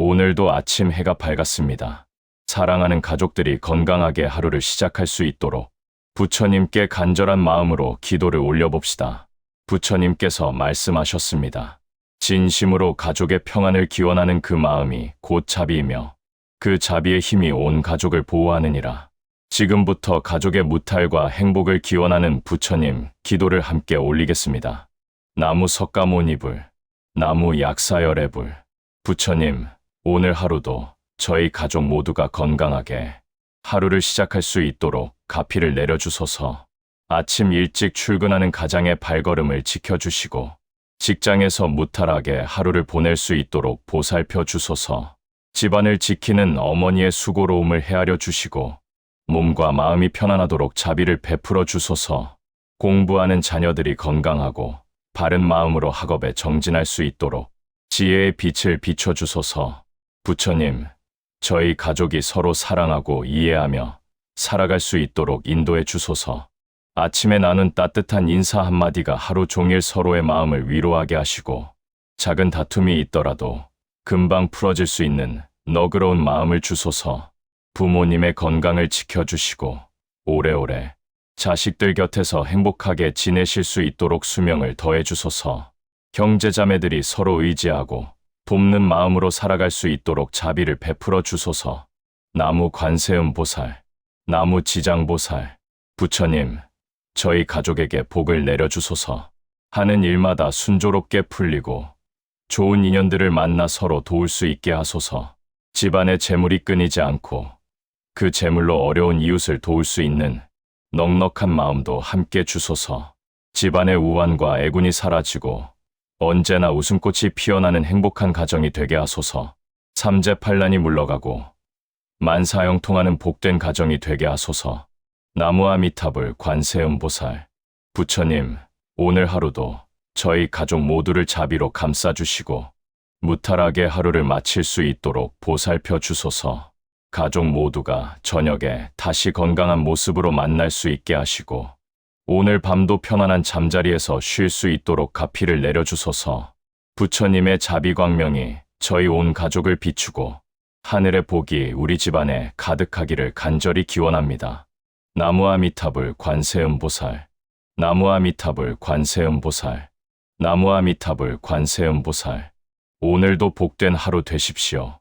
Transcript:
오늘도 아침 해가 밝았습니다. 사랑하는 가족들이 건강하게 하루를 시작할 수 있도록 부처님께 간절한 마음으로 기도를 올려봅시다. 부처님께서 말씀하셨습니다. 진심으로 가족의 평안을 기원하는 그 마음이 곧 자비이며 그 자비의 힘이 온 가족을 보호하느니라. 지금부터 가족의 무탈과 행복을 기원하는 부처님 기도를 함께 올리겠습니다. 나무 석가모니불, 나무 약사열애불, 부처님, 오늘 하루도 저희 가족 모두가 건강하게 하루를 시작할 수 있도록 가피를 내려주소서. 아침 일찍 출근하는 가장의 발걸음을 지켜주시고 직장에서 무탈하게 하루를 보낼 수 있도록 보살펴 주소서. 집안을 지키는 어머니의 수고로움을 헤아려 주시고 몸과 마음이 편안하도록 자비를 베풀어 주소서. 공부하는 자녀들이 건강하고 바른 마음으로 학업에 정진할 수 있도록 지혜의 빛을 비춰 주소서. 부처님, 저희 가족이 서로 사랑하고 이해하며 살아갈 수 있도록 인도해 주소서. 아침에 나눈 따뜻한 인사 한마디가 하루 종일 서로의 마음을 위로하게 하시고 작은 다툼이 있더라도 금방 풀어질 수 있는 너그러운 마음을 주소서. 부모님의 건강을 지켜주시고 오래오래 자식들 곁에서 행복하게 지내실 수 있도록 수명을 더해 주소서. 형제자매들이 서로 의지하고 돕는 마음으로 살아갈 수 있도록 자비를 베풀어 주소서. 나무 관세음 보살, 나무 지장 보살, 부처님, 저희 가족에게 복을 내려주소서. 하는 일마다 순조롭게 풀리고 좋은 인연들을 만나 서로 도울 수 있게 하소서. 집안의 재물이 끊이지 않고 그 재물로 어려운 이웃을 도울 수 있는 넉넉한 마음도 함께 주소서. 집안의 우환과 애군이 사라지고 언제나 웃음꽃이 피어나는 행복한 가정이 되게 하소서. 삼재팔란이 물러가고 만사형통하는 복된 가정이 되게 하소서. 나무아미탑을 관세음보살. 부처님, 오늘 하루도 저희 가족 모두를 자비로 감싸주시고 무탈하게 하루를 마칠 수 있도록 보살펴 주소서. 가족 모두가 저녁에 다시 건강한 모습으로 만날 수 있게 하시고 오늘 밤도 편안한 잠자리에서 쉴 수 있도록 가피를 내려주소서. 부처님의 자비광명이 저희 온 가족을 비추고 하늘의 복이 우리 집안에 가득하기를 간절히 기원합니다. 나무아미탑을 관세음보살, 나무아미탑을 관세음보살, 나무아미탑을 관세음보살. 오늘도 복된 하루 되십시오.